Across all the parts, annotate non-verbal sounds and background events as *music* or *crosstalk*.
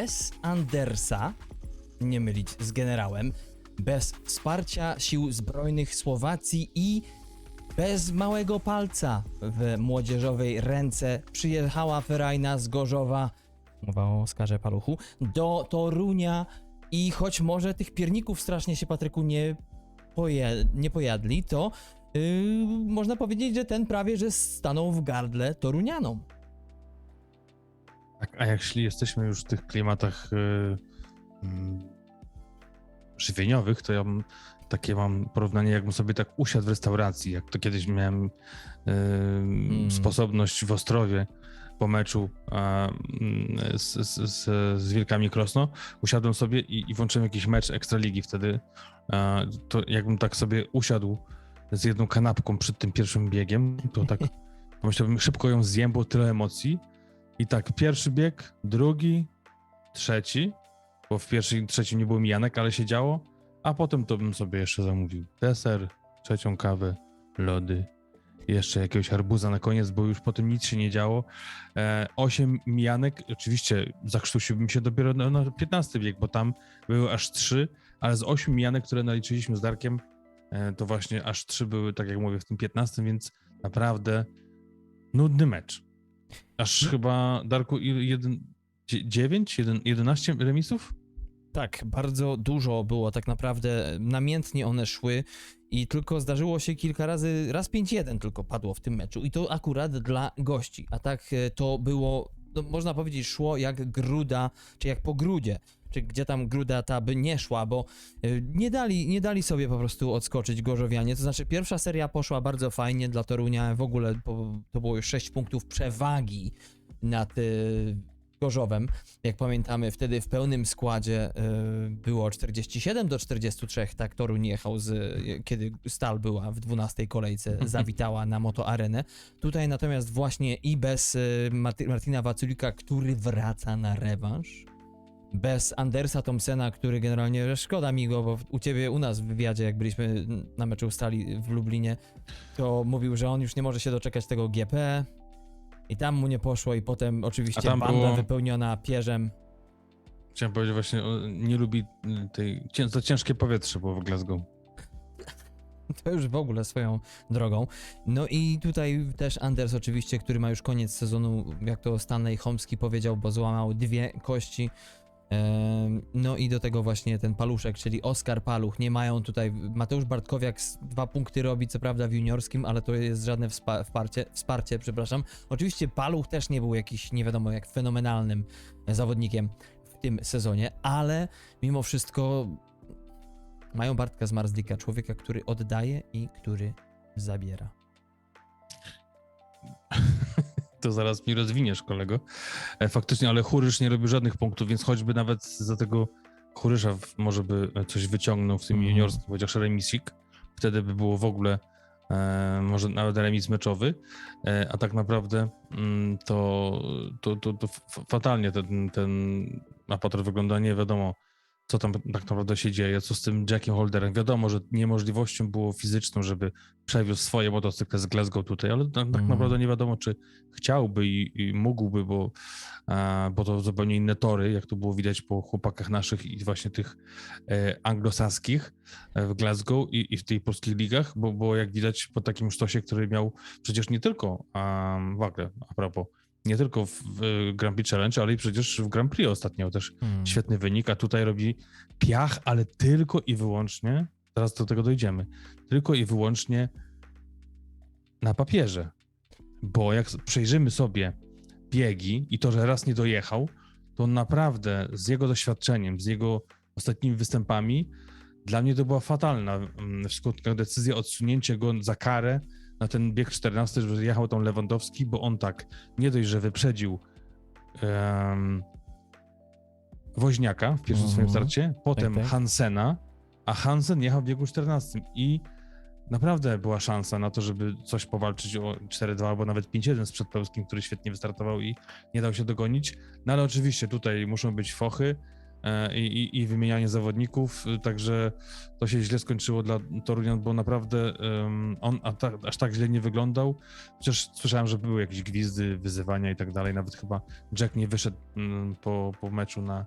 bez Andersa, nie mylić z generałem, bez wsparcia sił zbrojnych Słowacji i bez małego palca w młodzieżowej ręce przyjechała Ferajna z Gorzowa, mowa o Oskarze Paluchu, do Torunia i choć może tych pierników strasznie się Patryku nie, poje, nie pojadli, to yy, można powiedzieć, że ten prawie że stanął w gardle Torunianom. Tak, a jak szli, jesteśmy już w tych klimatach yy, mm, żywieniowych, to ja mam takie mam porównanie, jakbym sobie tak usiadł w restauracji, jak to kiedyś miałem yy, sposobność w Ostrowie po meczu a, mm, z, z, z, z Wilkami Krosno. Usiadłem sobie i, i włączyłem jakiś mecz Ekstraligi wtedy. A, to jakbym tak sobie usiadł z jedną kanapką przed tym pierwszym biegiem, to tak *laughs* pomyślałbym, szybko ją zjem, było tyle emocji. I tak, pierwszy bieg, drugi, trzeci, bo w pierwszym i trzecim nie było mijanek, ale się działo, a potem to bym sobie jeszcze zamówił deser, trzecią kawę, lody, jeszcze jakiegoś arbuza na koniec, bo już potem nic się nie działo. E, osiem mijanek, oczywiście zakrztusiłbym się dopiero na, na 15 bieg, bo tam były aż trzy, ale z ośmiu mijanek, które naliczyliśmy z Darkiem, e, to właśnie aż trzy były, tak jak mówię, w tym 15, więc naprawdę nudny mecz. Aż chyba, Darku, jeden, dzie- dziewięć, jeden, 11 remisów? Tak, bardzo dużo było tak naprawdę, namiętnie one szły i tylko zdarzyło się kilka razy, raz 5-1 tylko padło w tym meczu i to akurat dla gości, a tak e, to było, no, można powiedzieć, szło jak gruda, czy jak po grudzie, czy gdzie tam gruda ta by nie szła, bo e, nie dali, nie dali sobie po prostu odskoczyć Gorzowianie, to znaczy pierwsza seria poszła bardzo fajnie dla Torunia, w ogóle to było już 6 punktów przewagi nad e, Gorzowem. Jak pamiętamy, wtedy w pełnym składzie y, było 47 do 43, tak Toruń jechał, z, y, kiedy Stal była w 12 kolejce, *laughs* zawitała na Moto Arenę. Tutaj natomiast właśnie i bez y, Marty, Martina Waculika, który wraca na rewanż, bez Andersa Thompsona, który generalnie, szkoda mi go, bo u ciebie, u nas w wywiadzie, jak byliśmy na meczu Stali w Lublinie, to mówił, że on już nie może się doczekać tego GP, i tam mu nie poszło i potem oczywiście tam banda było- wypełniona pierzem. Chciałem powiedzieć właśnie, o, nie lubi y, tej, cię- za ciężkie powietrze było w Glasgow. *laughs* To już w ogóle swoją drogą. No i tutaj też Anders oczywiście, który ma już koniec sezonu, jak to Stanley Homski powiedział, bo złamał dwie kości. No i do tego właśnie ten paluszek, czyli Oskar Paluch. Nie mają tutaj. Mateusz Bartkowiak dwa punkty robi, co prawda w juniorskim, ale to jest żadne wspa- wsparcie, wsparcie, przepraszam. Oczywiście Paluch też nie był jakiś nie wiadomo jak fenomenalnym zawodnikiem w tym sezonie, ale mimo wszystko mają Bartka z Marzlika, człowieka, który oddaje i który zabiera. To zaraz mi rozwiniesz, kolego. E, Faktycznie, ale Churysz nie robił żadnych punktów, więc choćby nawet za tego Churysza może by coś wyciągnął w tym juniorskim, chociaż remisik, wtedy by było w ogóle e, może nawet remis meczowy, e, a tak naprawdę mm, to, to, to, to fatalnie ten, ten apator wygląda, nie wiadomo co tam tak naprawdę się dzieje, co z tym Jackiem Holderem. Wiadomo, że niemożliwością było fizyczną, żeby przewiózł swoje motocykle z Glasgow tutaj, ale tak, tak Mhm. naprawdę nie wiadomo, czy chciałby i, i mógłby, bo, a, bo to zupełnie inne tory, jak to było widać po chłopakach naszych i właśnie tych e, anglosaskich e, w Glasgow i, i w tej polskich ligach, bo, bo jak widać po takim sztosie, który miał przecież nie tylko a, w ogóle, a propos, nie tylko w, Grand Prix Challenge, ale i przecież w Grand Prix ostatnio też Hmm. świetny wynik, a tutaj robi piach, ale tylko i wyłącznie, zaraz do tego dojdziemy, tylko i wyłącznie na papierze. Bo jak przejrzymy sobie biegi i to, że raz nie dojechał, to naprawdę z jego doświadczeniem, z jego ostatnimi występami, dla mnie to była fatalna mm, w skutkach decyzja odsunięcie go za karę na ten bieg 14, że jechał tam Lewandowski, bo on tak nie dość, że wyprzedził em, Woźniaka w pierwszym swoim Mhm. starcie, potem tak. Hansena, a Hansen jechał w biegu 14 i naprawdę była szansa na to, żeby coś powalczyć o 4-2 albo nawet 5-1 z Przedpełskim, który świetnie wystartował i nie dał się dogonić. No ale oczywiście tutaj muszą być fochy, i, i, i wymienianie zawodników, y, także to się źle skończyło dla Torunian, bo naprawdę on aż tak źle nie wyglądał. Chociaż słyszałem, że były jakieś gwizdy, wyzywania i tak dalej. Nawet chyba Jack nie wyszedł mm, po, po meczu na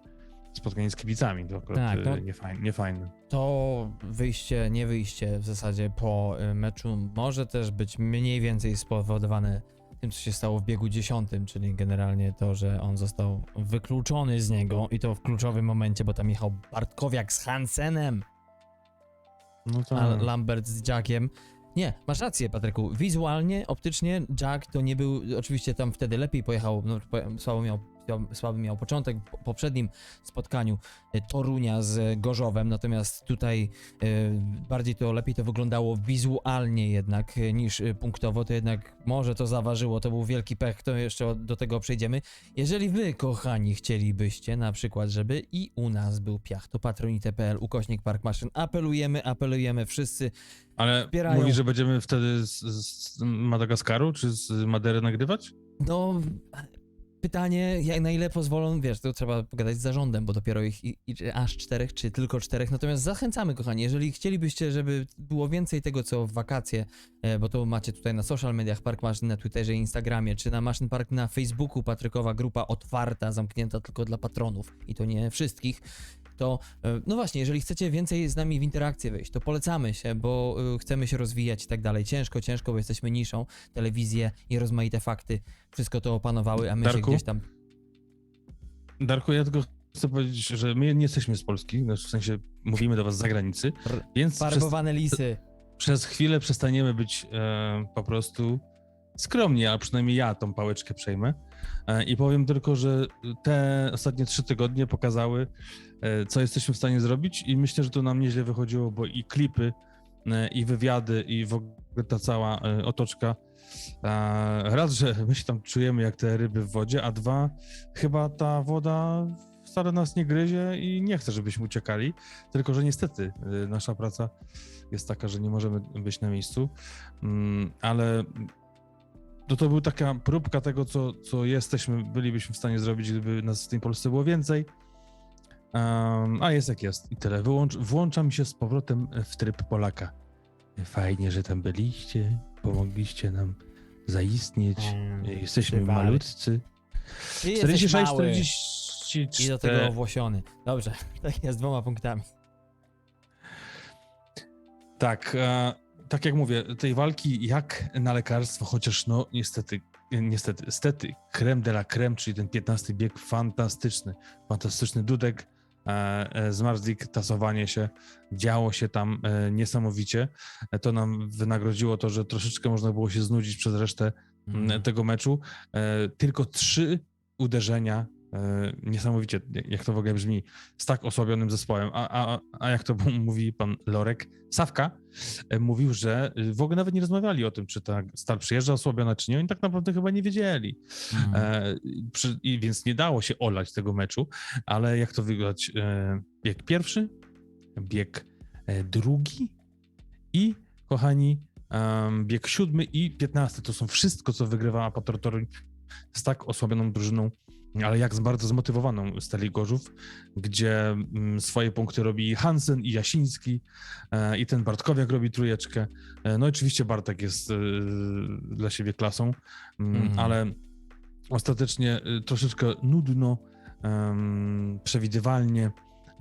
spotkanie z kibicami. To akurat Tak, tak, no- niefajne. niefajne. To wyjście, nie wyjście w zasadzie po y, meczu może też być mniej więcej spowodowane tym, co się stało w biegu dziesiątym, czyli generalnie to, że on został wykluczony z niego i to w kluczowym momencie, bo tam jechał Bartkowiak z Hansenem, No to... a Lambert z Jackiem. Nie, masz rację, Patryku. Wizualnie, optycznie Jack to nie był. Oczywiście tam wtedy lepiej pojechał. No, słabo, miał, słaby miał początek w poprzednim spotkaniu e, Torunia z Gorzowem, natomiast tutaj e, bardziej to lepiej to wyglądało wizualnie jednak e, niż e, punktowo. To jednak może to zaważyło. To był wielki pech, to jeszcze do tego przejdziemy. Jeżeli wy, kochani, chcielibyście na przykład, żeby i u nas był piach, to patronite.pl ukośnik Park Maszyn. Apelujemy, apelujemy wszyscy. Ale wspierają. mówi, że będziemy wtedy z, z Madagaskaru czy z Madery nagrywać? No, pytanie, jak na ile pozwolą, wiesz, to trzeba pogadać z zarządem, bo dopiero ich i, i, aż czterech, czy tylko czterech. Natomiast zachęcamy, kochani, jeżeli chcielibyście, żeby było więcej tego, co w wakacje, e, bo to macie tutaj na social mediach Park Maszyn na Twitterze Instagramie, czy na Maszyn Park na Facebooku, Patrykowa grupa otwarta, zamknięta tylko dla patronów i to nie wszystkich. To, e, no właśnie, jeżeli chcecie więcej z nami w interakcję wejść, to polecamy się, bo e, chcemy się rozwijać i tak dalej. Ciężko, ciężko, bo jesteśmy niszą, telewizję i rozmaite fakty, wszystko to opanowały, a my się Darku? gdzieś tam Darku, ja tylko chcę powiedzieć, że my nie jesteśmy z Polski, znaczy w sensie mówimy do was z zagranicy, więc przez, farbowane lisy. przez chwilę przestaniemy być e, po prostu skromni, a przynajmniej ja tą pałeczkę przejmę. E, I powiem tylko, że te ostatnie trzy tygodnie pokazały, e, co jesteśmy w stanie zrobić i myślę, że to nam nieźle wychodziło, bo i klipy, e, i wywiady, i w ogóle ta cała otoczka. Raz, że my się tam czujemy jak te ryby w wodzie, a dwa, chyba ta woda wcale nas nie gryzie i nie chce, żebyśmy uciekali, tylko że niestety nasza praca jest taka, że nie możemy być na miejscu, Mm, ale to, to była taka próbka tego, co, co jesteśmy, bylibyśmy w stanie zrobić, gdyby nas w tej Polsce było więcej. Um, a jest jak jest i tyle. Wyłącz, włączam się z powrotem w tryb Polaka. Fajnie, że tam byliście, pomogliście nam zaistnieć. Mm, Jesteśmy malutcy. Ty jesteś 46, mały 44. i do tego owłosiony. Dobrze, *laughs* tak jest, dwoma punktami. Tak, e, tak jak mówię, tej walki jak na lekarstwo, chociaż no niestety, niestety, stety, creme de la creme, czyli ten 15 bieg fantastyczny, fantastyczny dudek, e, e, zmarzlik, tasowanie się, działo się tam e, niesamowicie. To nam wynagrodziło to, że troszeczkę można było się znudzić przez resztę Mm. tego meczu. Tylko trzy uderzenia. E, Niesamowicie, jak to w ogóle brzmi, z tak osłabionym zespołem. A, a, a jak to *laughs* mówi pan Lorek, Sawka e, mówił, że y, w ogóle nawet nie rozmawiali o tym, czy ta stal przyjeżdża osłabiona, czy nie. Oni tak naprawdę chyba nie wiedzieli. E, przy, i więc nie dało się olać tego meczu, ale jak to wyglądać? E, bieg pierwszy, bieg e, drugi i, kochani, bieg siódmy i piętnasty. To są wszystko, co wygrywa Apator Toruń z tak osłabioną drużyną, ale jak z bardzo zmotywowaną Stali Gorzów, gdzie mm, swoje punkty robi Hansen i Jasiński e, i ten Bartkowiak robi trójeczkę. E, no oczywiście Bartek jest e, dla siebie klasą, mm, Mhm. ale ostatecznie troszeczkę nudno, przewidywalnie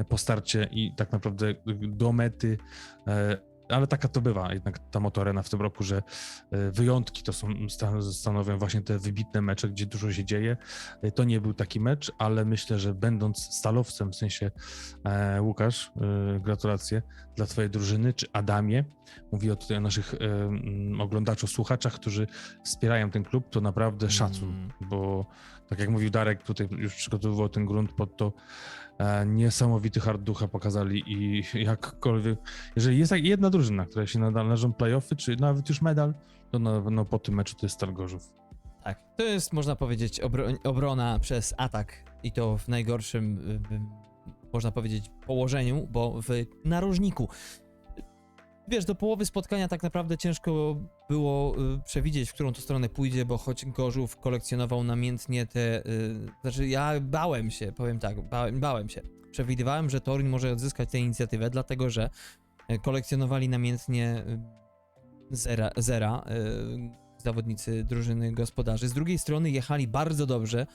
po starcie i tak naprawdę do mety. Ale taka to bywa jednak ta motorena w tym roku, że e, wyjątki to są, stan- stanowią właśnie te wybitne mecze, gdzie dużo się dzieje. E, To nie był taki mecz, ale myślę, że będąc stalowcem, w sensie e, Łukasz, e, gratulacje dla twojej drużyny, czy Adamie, mówię tutaj o naszych e, oglądaczach, słuchaczach, którzy wspierają ten klub, to naprawdę szacun, Mm. bo tak jak mówił Darek, tutaj już przygotowywał ten grunt pod to, niesamowity hard ducha pokazali i *laughs* jakkolwiek, jeżeli jest jedna drużyna, która się nadal należą playoffy, czy nawet już medal, to na pewno po tym meczu to jest Stal Gorzów. Tak, to jest można powiedzieć obro obrona przez atak i to w najgorszym, można powiedzieć, położeniu, bo w narożniku. Wiesz, do połowy spotkania tak naprawdę ciężko było y, przewidzieć, w którą to stronę pójdzie, bo choć Gorzów kolekcjonował namiętnie te. Y, znaczy, ja bałem się, powiem tak, bałem, bałem się przewidywałem, że Toruń może odzyskać tę inicjatywę, dlatego że e, kolekcjonowali namiętnie zera, zera zawodnicy drużyny gospodarzy. Z drugiej strony jechali bardzo dobrze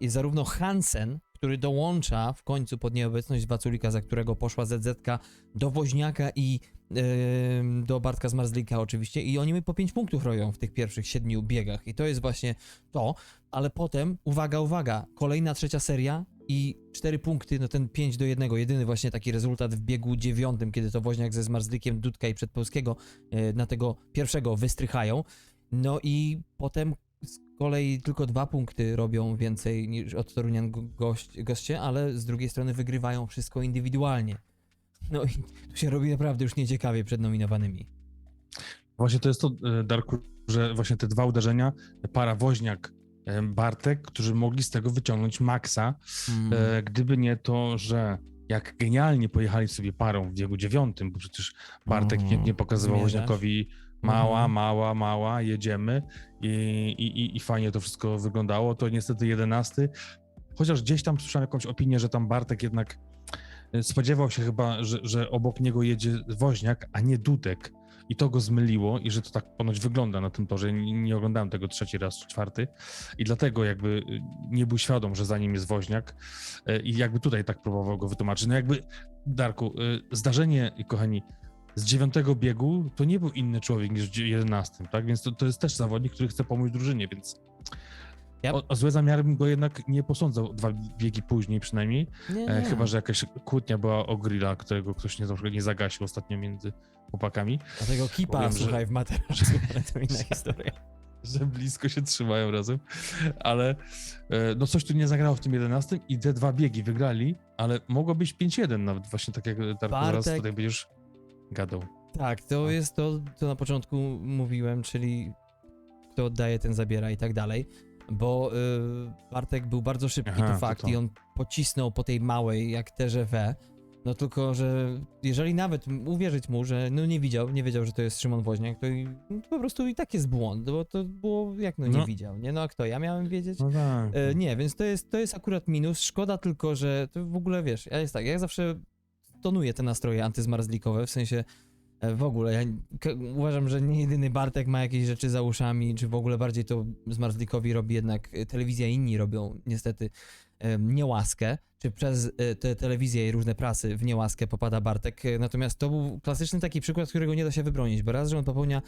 i zarówno Hansen, który dołącza w końcu pod nieobecność Waculika, za którego poszła ZZ do Woźniaka i em, do Bartka Zmarzlika oczywiście. I oni mi po 5 punktów roją w tych pierwszych siedmiu biegach. I to jest właśnie to, ale potem, uwaga, uwaga, kolejna trzecia seria i 4 punkty, no ten 5 do 1, jedyny właśnie taki rezultat w biegu dziewiątym, kiedy to Woźniak ze Zmarzlikiem, Dudka i Przedpełskiego e, na tego pierwszego wystrychają, no i potem z kolei tylko dwa punkty robią więcej niż od Torunian go- gość, goście, ale z drugiej strony wygrywają wszystko indywidualnie. No i tu się robi naprawdę już nieciekawie przed nominowanymi. Właśnie to jest to, e, Darku, że właśnie te dwa uderzenia, para Woźniak, e, Bartek, którzy mogli z tego wyciągnąć maksa, Mm. e, gdyby nie to, że jak genialnie pojechali sobie parą w biegu dziewiątym, bo przecież Bartek Mhm. pięknie pokazywał? Woźniakowi mała, Mhm. mała, mała, jedziemy i, i, i, i fajnie to wszystko wyglądało, to niestety jedenasty, chociaż gdzieś tam słyszałem jakąś opinię, że tam Bartek jednak e, spodziewał się chyba, że, że obok niego jedzie Woźniak, a nie Dudek. I to go zmyliło i że to tak ponoć wygląda na tym torze. Nie, nie oglądałem tego trzeci raz czy czwarty i dlatego jakby y, nie był świadom, że za nim jest Woźniak y, i jakby tutaj tak próbował go wytłumaczyć. No jakby, Darku, y, zdarzenie, kochani, z dziewiątego biegu to nie był inny człowiek niż w jedenastym, tak? Więc to, to jest też zawodnik, który chce pomóc drużynie, więc O, o złe zamiary bym go jednak nie posądzał dwa biegi później przynajmniej, Nie, E, nie. chyba, że jakaś kłótnia była o grilla, którego ktoś nie, nie zagasił ostatnio między chłopakami, Dlatego kipa, powiem, że- słuchaj, w materacu, ale to inna *laughs* historia. że blisko się trzymają razem, ale e, no coś tu nie zagrało w tym 11 i te dwa biegi wygrali, ale mogło być 5-1 nawet właśnie tak jak Darku zaraz Bartek- tutaj będziesz gadał. Tak, to jest to, co na początku mówiłem, czyli kto oddaje, ten zabiera i tak dalej. Bo y, Bartek był bardzo szybki, Aha, to to fakt, to. i on pocisnął po tej małej, jak TGV. No tylko, że jeżeli nawet uwierzyć mu, że no nie widział, nie wiedział, że to jest Szymon Woźniak, to, i, no to po prostu i tak jest błąd, bo to było, jak no nie No. widział, nie? No a kto, ja miałem wiedzieć? No tak. E, nie, więc to jest, to jest akurat minus. Szkoda tylko, że to w ogóle wiesz, ja jest tak, ja zawsze tonuję te nastroje antyzmarzlikowe, w sensie w ogóle, ja uważam, że nie jedyny Bartek ma jakieś rzeczy za uszami, czy w ogóle bardziej to zmarzlikowi robi jednak e, telewizja, inni robią niestety e, niełaskę, czy przez e, te telewizje i różne prasy w niełaskę popada Bartek, E, natomiast to był klasyczny taki przykład, którego nie da się wybronić, bo raz, że on popełnia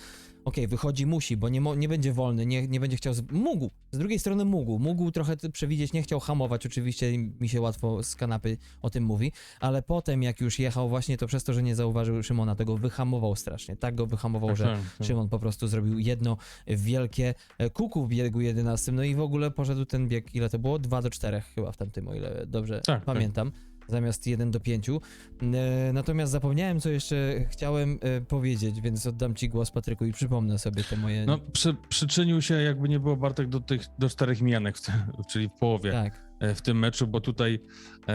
okej, wychodzi, musi, bo nie, nie będzie wolny, nie, nie będzie chciał. Z... Mógł. Z drugiej strony mógł. Mógł trochę przewidzieć, nie chciał hamować, oczywiście mi się łatwo z kanapy o tym mówi, ale potem, jak już jechał, właśnie to przez to, że nie zauważył Szymona, to go wyhamował strasznie. Tak go wyhamował, Tak, że tak, tak. Szymon po prostu zrobił jedno wielkie e, kuku w biegu 11. No i w ogóle poszedł ten bieg, ile to było? 2 do 4 chyba w tamtym, o ile dobrze Tak, pamiętam. Zamiast 1 do 5. E, natomiast zapomniałem, co jeszcze chciałem e, powiedzieć, więc oddam ci głos, Patryku, i przypomnę sobie te moje. No, przy, przyczynił się, jakby nie było Bartek, do tych do czterech tym, *laughs* czyli w połowie tak. e, w tym meczu, bo tutaj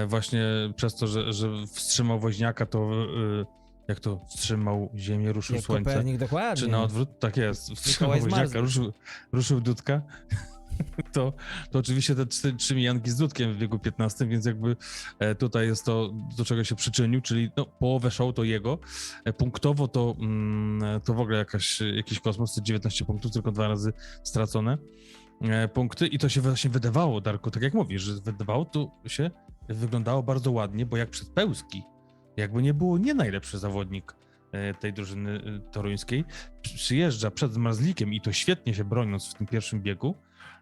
właśnie przez to, że, że wstrzymał Woźniaka, to jak to wstrzymał ziemię, ruszył Jak słońce. Kopernik, dokładnie. Czy na odwrót? Tak jest. Wstrzymał Woźniaka, ruszył, ruszył Dudka. *laughs* To, to oczywiście te trzy, trzy mijanki z Dudkiem w wieku 15, więc jakby e, tutaj jest to, do czego się przyczynił, czyli no, połowę show to jego. E, Punktowo to, mm, to w ogóle jakaś, jakiś kosmos, te 19 punktów, tylko dwa razy stracone e, punkty i to się właśnie wydawało, Darku, tak jak mówisz, że wydawało to się, wyglądało bardzo ładnie, bo jak przed Pełski, jakby nie było nie najlepszy zawodnik e, tej drużyny e, toruńskiej, przy- przyjeżdża przed Zmarzlikiem i to świetnie się broniąc w tym pierwszym biegu,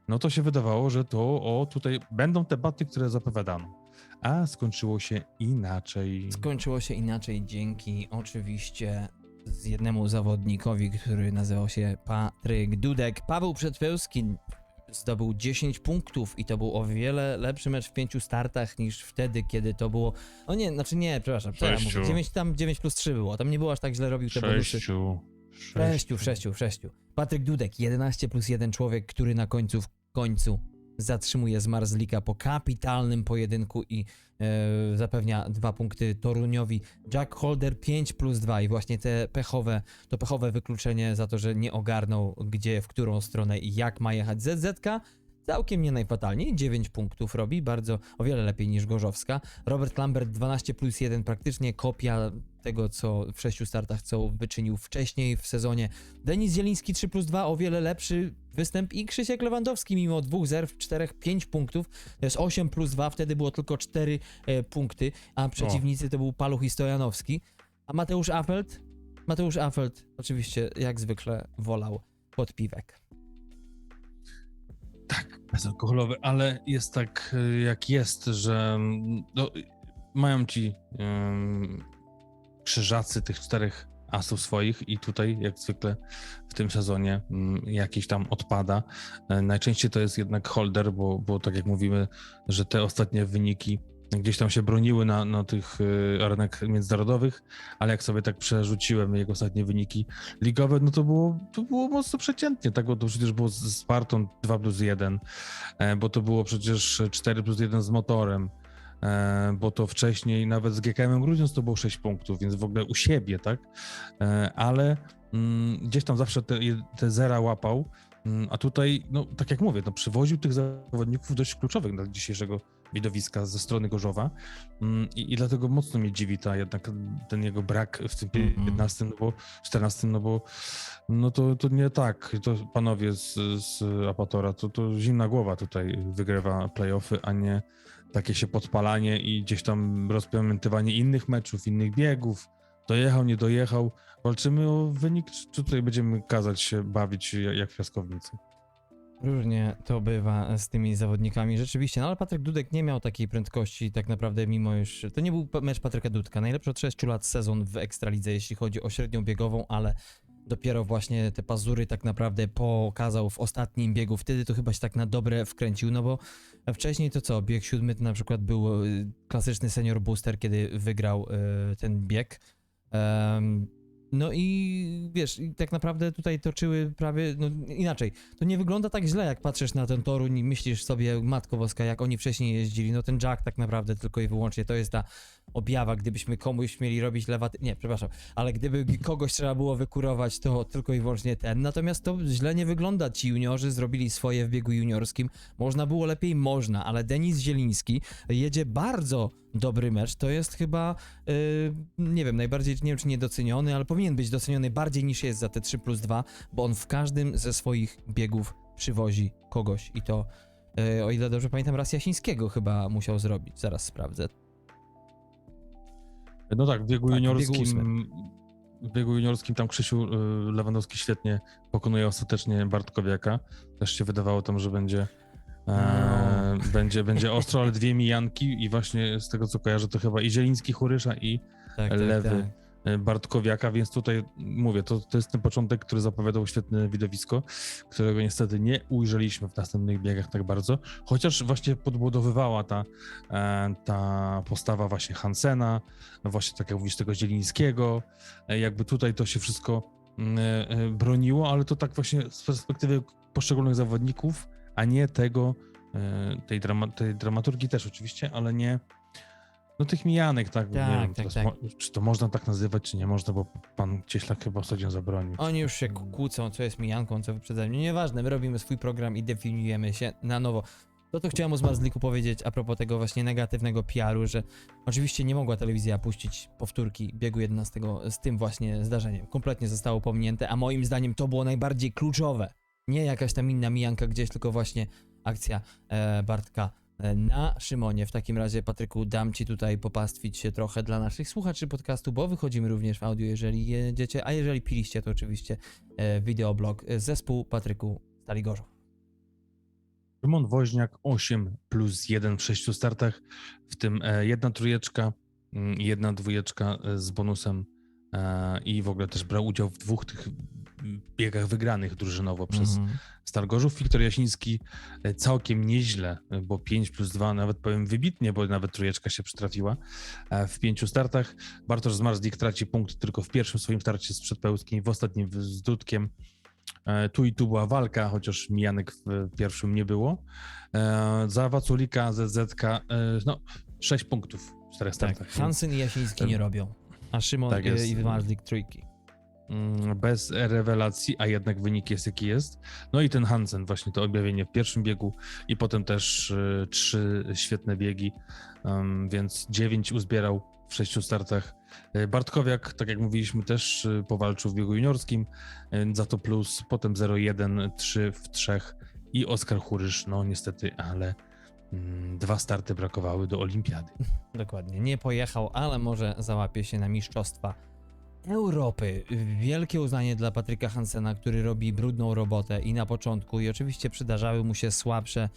no to się wydawało, że to o tutaj będą te baty, które zapowiadano. A skończyło się inaczej. Skończyło się inaczej dzięki oczywiście z jednemu zawodnikowi, który nazywał się Patryk Dudek. Paweł Przedpełski zdobył 10 punktów i to był o wiele lepszy mecz w pięciu startach niż wtedy, kiedy to było... O nie, znaczy nie, przepraszam, ja mówię? Sześciu. 9, tam 9 plus 3 było, tam nie było aż tak źle robił te bonusy. Sześciu. Sześciu, sześciu. Patryk Dudek, 11 plus 1 człowiek, który na końcu, w końcu zatrzymuje Zmarzlika po kapitalnym pojedynku i e, zapewnia dwa punkty Toruniowi. Jack Holder 5 plus 2 i właśnie te pechowe, to pechowe wykluczenie za to, że nie ogarnął gdzie, w którą stronę i jak ma jechać ZZK. całkiem nie najfatalniej, 9 punktów robi, bardzo o wiele lepiej niż Gorzowska. Robert Lambert 12 plus 1, praktycznie kopia tego, co w sześciu startach, co wyczynił wcześniej w sezonie. Denis Zieliński 3 plus 2, o wiele lepszy występ i Krzysiek Lewandowski mimo dwóch zerw, czterech, 5 punktów, to jest 8 plus 2, wtedy było tylko 4 e, punkty, a przeciwnicy to był Paluch i Stojanowski. A Mateusz Affelt? Mateusz Affelt oczywiście jak zwykle wolał podpiwek. Tak, bezalkoholowy, ale jest tak y, jak jest, że mm, no, mają ci krzyżacy tych czterech asów swoich i tutaj jak zwykle w tym sezonie mm, jakiś tam odpada. E, Najczęściej to jest jednak holder, bo, bo tak jak mówimy, że te ostatnie wyniki gdzieś tam się broniły na, na tych y, arenach międzynarodowych, ale jak sobie tak przerzuciłem jego ostatnie wyniki ligowe, no to było, to było mocno przeciętnie, tak, bo to przecież było z Spartą 2 plus 1, e, bo to było przecież 4 plus 1 z motorem, e, bo to wcześniej nawet z GKM Grudziądz to było 6 punktów, więc w ogóle u siebie, tak, E, ale mm, gdzieś tam zawsze te, te zera łapał, mm, a tutaj, no tak jak mówię, no przywoził tych zawodników dość kluczowych dla dzisiejszego widowiska ze strony Gorzowa. Mm, i, i dlatego mocno mnie dziwi ta jednak ten jego brak w tym Mhm. 15, no bo 14, no bo no to, to nie tak, to panowie z, z Apatora, to, to zimna głowa tutaj wygrywa playoffy, a nie takie się podpalanie i gdzieś tam rozpamiętywanie innych meczów, innych biegów, dojechał, nie dojechał. Walczymy o wynik, czy tutaj będziemy kazać się bawić jak, piaskownicy? Różnie to bywa z tymi zawodnikami, rzeczywiście. No ale Patryk Dudek nie miał takiej prędkości, tak naprawdę, mimo już. To nie był mecz Patryka Dudka. Najlepszy od 6 lat sezon w Ekstralidze, jeśli chodzi o średnią biegową, ale dopiero właśnie te pazury tak naprawdę pokazał w ostatnim biegu. Wtedy to chyba się tak na dobre wkręcił, no bo wcześniej to co? Bieg siódmy to na przykład był y, klasyczny senior booster, kiedy wygrał y, ten bieg. Em, no i wiesz, tak naprawdę tutaj toczyły prawie, no inaczej, to nie wygląda tak źle, jak patrzysz na ten Toruń i myślisz sobie, Matko Boska, jak oni wcześniej jeździli, no ten Jack tak naprawdę tylko i wyłącznie to jest ta objawa, gdybyśmy komuś mieli robić lewaty, nie, przepraszam, ale gdyby kogoś trzeba było wykurować, to tylko i wyłącznie ten, natomiast to źle nie wygląda, ci juniorzy zrobili swoje w biegu juniorskim, można było lepiej, można, ale Denis Zieliński jedzie bardzo dobry mecz, to jest chyba, yy, nie wiem, najbardziej, nie wiem czy niedoceniony, ale powinien być doceniony bardziej niż jest za te 3 plus 2, bo on w każdym ze swoich biegów przywozi kogoś i to, yy, o ile dobrze pamiętam, raz Jasińskiego chyba musiał zrobić, zaraz sprawdzę. No tak, w biegu Tak, juniorskim. W biegu juniorskim tam Krzysiu y, Lewandowski świetnie pokonuje ostatecznie Bartkowiaka. Też się wydawało tam, że będzie, e, będzie, będzie ostro, ale dwie mijanki i właśnie z tego co kojarzę, to chyba i Zieliński Churysza i Tak, tak, Lewy. tak. e, Bartkowiaka, więc tutaj mówię, to, to jest ten początek, który zapowiadał świetne widowisko, którego niestety nie ujrzeliśmy w następnych biegach tak bardzo, chociaż właśnie podbudowywała ta, e, ta postawa właśnie Hansena, no właśnie tak jak mówisz, tego Zielińskiego, e, jakby tutaj to się wszystko mm, broniło, ale to tak właśnie z perspektywy poszczególnych zawodników, a nie tego, tej, drama, tej dramaturgii też oczywiście, ale nie no tych mijanek, tak, nie Tak, wiem, tak, tak. Czy to można tak nazywać, czy nie można, bo pan Cieślak chyba ostatnio zabronił. Oni już się kłócą, co jest mijanką, co wyprzedzeniem. Nieważne, my robimy swój program i definiujemy się na nowo. To to chciałem o Zmarzliku powiedzieć a propos tego właśnie negatywnego PR-u, że oczywiście nie mogła telewizja puścić powtórki biegu 11 z tym właśnie zdarzeniem. Kompletnie zostało pominięte, a moim zdaniem to było najbardziej kluczowe. Nie jakaś tam inna mijanka gdzieś, tylko właśnie akcja e, Bartka e, na Szymonie. W takim razie, Patryku, dam ci tutaj popastwić się trochę dla naszych słuchaczy podcastu, bo wychodzimy również w audio, jeżeli jedziecie, a jeżeli piliście, to oczywiście e, wideoblog zespół Patryku Stali Gorzów. Szymon Woźniak 8 plus 1 w 6 startach, w tym jedna trójeczka, mm, jedna dwójeczka z bonusem i w ogóle też brał udział w dwóch tych mm, biegach wygranych drużynowo przez Mhm. Stargorzów. Wiktor Jasiński e, całkiem nieźle, e, bo 5 plus 2, nawet powiem wybitnie, bo nawet trójeczka się przytrafiła e, w pięciu startach. Bartosz Zmarzlik traci punkt tylko w pierwszym swoim starcie z Przedpełskim, w ostatnim z Dudkiem. Tu i tu była walka, chociaż mijanek w pierwszym nie było. Za Waculika, ZZK, no 6 punktów w czterech Tak, startach. Hansen i Jasiński nie robią, a Szymon Tak e, i Zmarzlik trójki. mm, bez rewelacji, a jednak wynik jest jaki jest. No i ten Hansen, właśnie to objawienie w pierwszym biegu i potem też y, trzy świetne biegi, więc dziewięć uzbierał w sześciu startach. Y, Bartkowiak, tak jak mówiliśmy, też y, powalczył w biegu juniorskim, y, za to plus, potem 0-1, 3 w trzech i Oskar Churysz, no niestety, ale dwa starty brakowały do olimpiady. Dokładnie. Nie pojechał, ale może załapie się na Mistrzostwa Europy. Wielkie uznanie dla Patryka Hansena, który robi brudną robotę i na początku, i oczywiście przydarzały mu się słabsze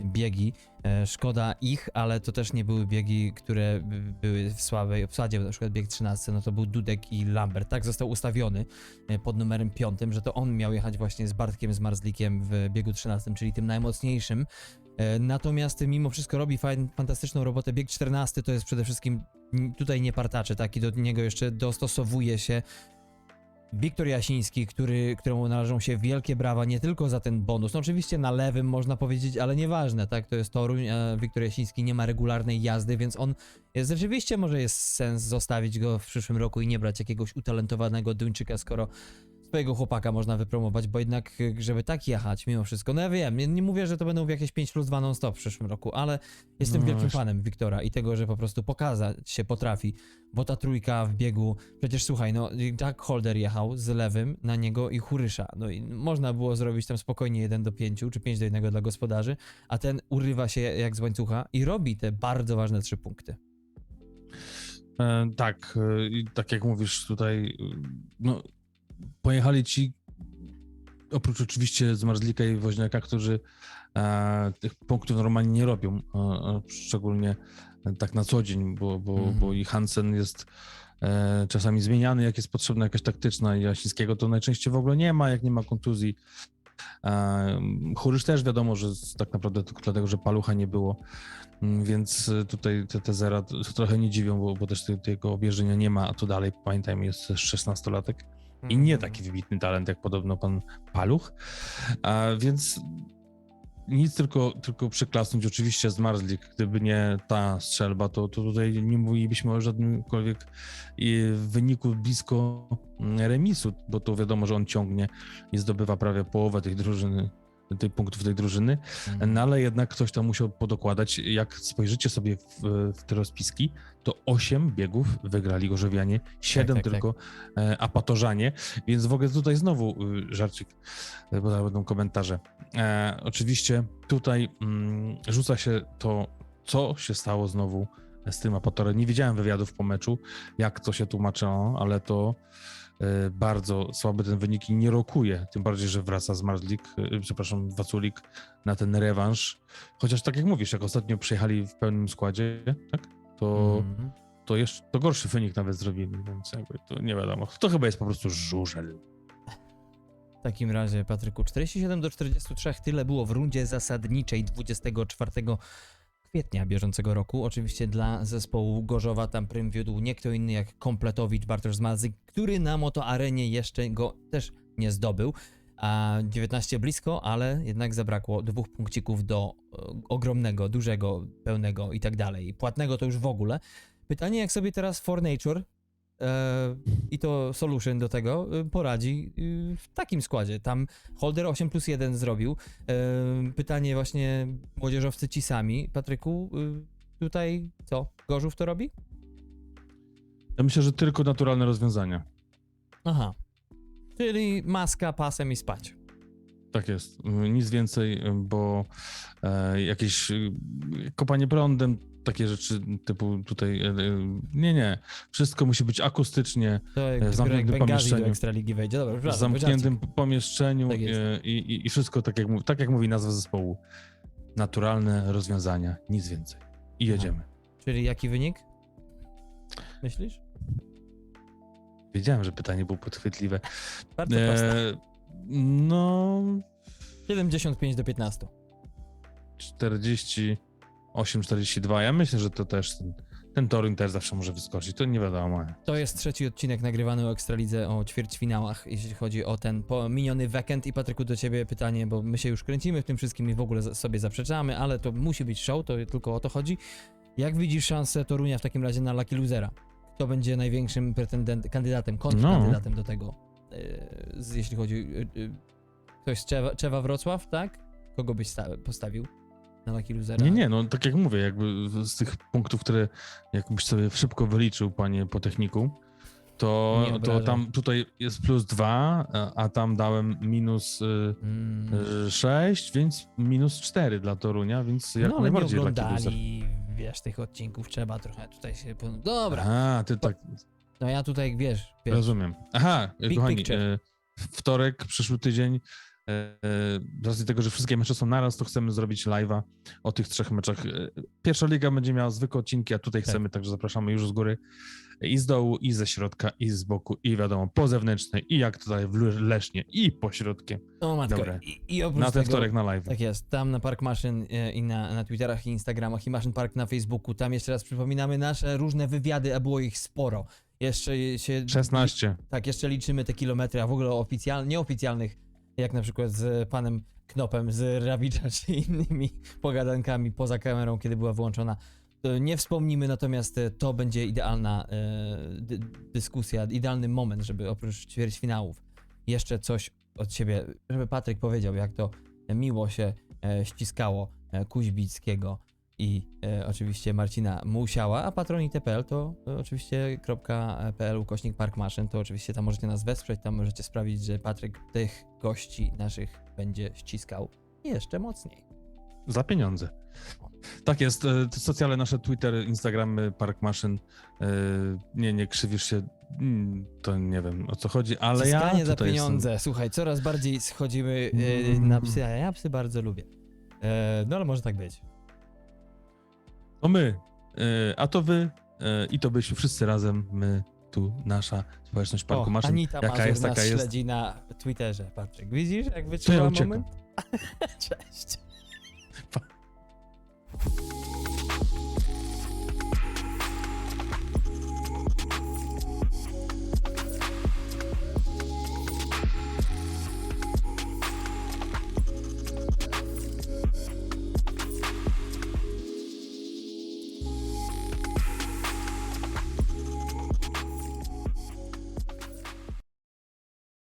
biegi. E, szkoda ich, ale to też nie były biegi, które by- były w słabej obsadzie, na przykład bieg 13, no to był Dudek i Lambert. Tak został ustawiony e, pod numerem 5, że to on miał jechać właśnie z Bartkiem, z Marzlikiem w biegu 13, czyli tym najmocniejszym. E, Natomiast mimo wszystko robi fajn, fantastyczną robotę. Bieg 14 to jest przede wszystkim tutaj nie partaczy, tak? I do niego jeszcze dostosowuje się Wiktor Jasiński, który, któremu należą się wielkie brawa nie tylko za ten bonus. No oczywiście na lewym można powiedzieć, ale nieważne, tak? To jest Toruń, a Wiktor Jasiński nie ma regularnej jazdy, więc on jest, rzeczywiście może jest sens zostawić go w przyszłym roku i nie brać jakiegoś utalentowanego Duńczyka, skoro swojego chłopaka można wypromować, bo jednak, y, żeby tak jechać mimo wszystko, no ja wiem, nie, nie mówię, że to będą jakieś 5 plus 2 non-stop w przyszłym roku, ale jestem No wielkim właśnie. fanem Wiktora i tego, że po prostu pokazać się potrafi, bo ta trójka w biegu, przecież słuchaj, no Jack Holder jechał z lewym na niego i Churysza, no i można było zrobić tam spokojnie 1 do 5 czy 5 do 1 dla gospodarzy, a ten urywa się jak z łańcucha i robi te bardzo ważne trzy punkty. E, tak, e, tak jak mówisz tutaj, no pojechali ci, oprócz oczywiście Zmarzlika i Woźniaka, którzy e, tych punktów normalnie nie robią, e, e, szczególnie tak na co dzień, bo, bo, Mhm. bo i Hansen jest e, czasami zmieniany, jak jest potrzebna jakaś taktyczna i Jasińskiego to najczęściej w ogóle nie ma, jak nie ma kontuzji. E, Churysz też wiadomo, że tak naprawdę tylko dlatego, że palucha nie było, Mm, więc tutaj te, te zera trochę nie dziwią, bo, bo też te, tego obierzenia nie ma, a to dalej, pamiętajmy, jest 16-latek i nie taki wybitny talent, jak podobno pan Paluch, a więc nic tylko, tylko przyklasnąć. Oczywiście zmarzlik, gdyby nie ta strzelba, to, to tutaj nie mówilibyśmy o żadnymkolwiek e, wyniku blisko remisu, bo to wiadomo, że on ciągnie i zdobywa prawie połowę tej drużyny, tych punktów tej drużyny, Mhm. no ale jednak ktoś tam musiał podokładać. Jak spojrzycie sobie w, w te rozpiski, to 8 biegów wygrali Gorzowianie, 7 tak, tak. tylko e, Apatorzanie, więc w ogóle tutaj znowu y, żarcik, e, bo będą komentarze. E, oczywiście tutaj mm, rzuca się to, co się stało znowu z tym Apatorem. Nie widziałem wywiadów po meczu, jak to się tłumaczyło, ale to e, bardzo słaby ten wynik i nie rokuje, tym bardziej, że wraca z Marzlik, e, przepraszam, Waculik na ten rewanż. Chociaż tak jak mówisz, jak ostatnio przyjechali w pełnym składzie, tak? To, Mhm. to jeszcze to gorszy wynik nawet zrobili, więc jakby to nie wiadomo. To chyba jest po prostu żużel. W takim razie, Patryku, 47 do 43 tyle było w rundzie zasadniczej 24 kwietnia bieżącego roku. Oczywiście dla zespołu Gorzowa tam prym wiódł nie kto inny jak Kompletowicz Bartosz Zmazyk, który na motoarenie jeszcze go też nie zdobył. A 19 blisko, ale jednak zabrakło dwóch punkcików do e, ogromnego, dużego, pełnego i tak dalej. Płatnego to już w ogóle. Pytanie, jak sobie teraz For Nature i to Solution do tego e, poradzi e, w takim składzie. Tam Holder 8 plus 1 zrobił. E, pytanie właśnie młodzieżowcy ci sami. Patryku, e, tutaj co? Gorzów to robi? Ja myślę, że tylko naturalne rozwiązania. Aha. Czyli maska, pasem i spać. Tak jest. Nic więcej, bo e, jakieś kopanie prądem, takie rzeczy typu tutaj. e, e, nie, nie. Wszystko musi być akustycznie, To jak, W dopiero jak zamkniętym do pomieszczeniu. Ekstraligi wejdzie. Dobra, w zamkniętym pomieszczeniu Tak e, i, i, i wszystko tak jak, tak jak mówi nazwa zespołu. Naturalne rozwiązania, nic więcej. I jedziemy. Czyli jaki wynik? Myślisz? Wiedziałem, że pytanie było podchwytliwe. Bardzo proste. E, no, 75 do 15. 48, 42. Ja myślę, że to też ten, ten Toruń też zawsze może wyskoczyć. To nie wiadomo. To jest trzeci odcinek nagrywany o Ekstralidze, o ćwierćfinałach, jeśli chodzi o ten miniony weekend. I Patryku, do ciebie pytanie, bo my się już kręcimy w tym wszystkim i w ogóle sobie zaprzeczamy, ale to musi być show, to tylko o to chodzi. Jak widzisz szansę Torunia w takim razie na Lucky Losera? Kto będzie największym pretendent, kandydatem, kontrkandydatem do tego e, jeśli chodzi e, e, ktoś z Czewa, Czewa Wrocław, tak? Kogo byś sta- postawił na Lucky Losera? Nie, nie, no tak jak mówię, jakby z tych punktów, które jakbyś sobie szybko wyliczył, panie po techniku, to, Nie to tam tutaj jest plus dwa, a, a tam dałem minus y, Mm. sześć, więc minus cztery dla Torunia, więc jak no, najbardziej Lucky Loser. wiesz, tych odcinków, trzeba trochę tutaj się... Dobra, A, ty tak, no ja tutaj, wiesz, wiesz rozumiem. Aha, Big kochani, picture. e, wtorek, przyszły tydzień, e, e, z racji tego, że wszystkie mecze są naraz, to chcemy zrobić live'a o tych trzech meczach. E, Pierwsza liga będzie miała zwykłe odcinki, a tutaj Tak. chcemy, także zapraszamy już z góry. I z dołu, i ze środka, i z boku, i wiadomo, po zewnętrznej, i jak tutaj w Le- Lesznie, i po środkiem. O matko, Dobra. i, i oprócz Na ten tego, wtorek na live. Tak jest, tam na Park Maszyn e, i na, na Twitterach i Instagramach i Maszyn Park na Facebooku, tam jeszcze raz przypominamy nasze różne wywiady, a było ich sporo. Jeszcze się... 16. Tak, jeszcze liczymy te kilometry, a w ogóle oficjal, nieoficjalnych, jak na przykład z panem Knopem z Rawicza czy innymi pogadankami poza kamerą, kiedy była wyłączona. Nie wspomnimy, natomiast e, to będzie idealna e, dy, dyskusja, idealny moment, żeby oprócz ćwierćfinałów jeszcze coś od siebie, żeby Patryk powiedział, jak to miło się e, ściskało Kuźbickiego i e, oczywiście Marcina Musiała, a patronite.pl to e, oczywiście .pl ukośnik Park Maszyn, to oczywiście tam możecie nas wesprzeć, tam możecie sprawić, że Patryk tych gości naszych będzie ściskał jeszcze mocniej. Za pieniądze. Tak jest. e, Socjale nasze, Twitter, Instagramy, Park Maszyn. e, Nie, nie krzywisz się. mm, To nie wiem o co chodzi, ale ja Ściskanie za pieniądze, słuchaj, coraz bardziej schodzimy e, na psy, a ja psy bardzo lubię. E, no ale może tak być. To my, e, a to wy e, i to byśmy wszyscy razem, my tu, nasza społeczność Parku o, Maszyn. Anita Jaka Mazur jest, nas taka jest. śledzi na Twitterze, Patryk. Widzisz, jak To ja moment? *laughs* Cześć. Pa. *laughs*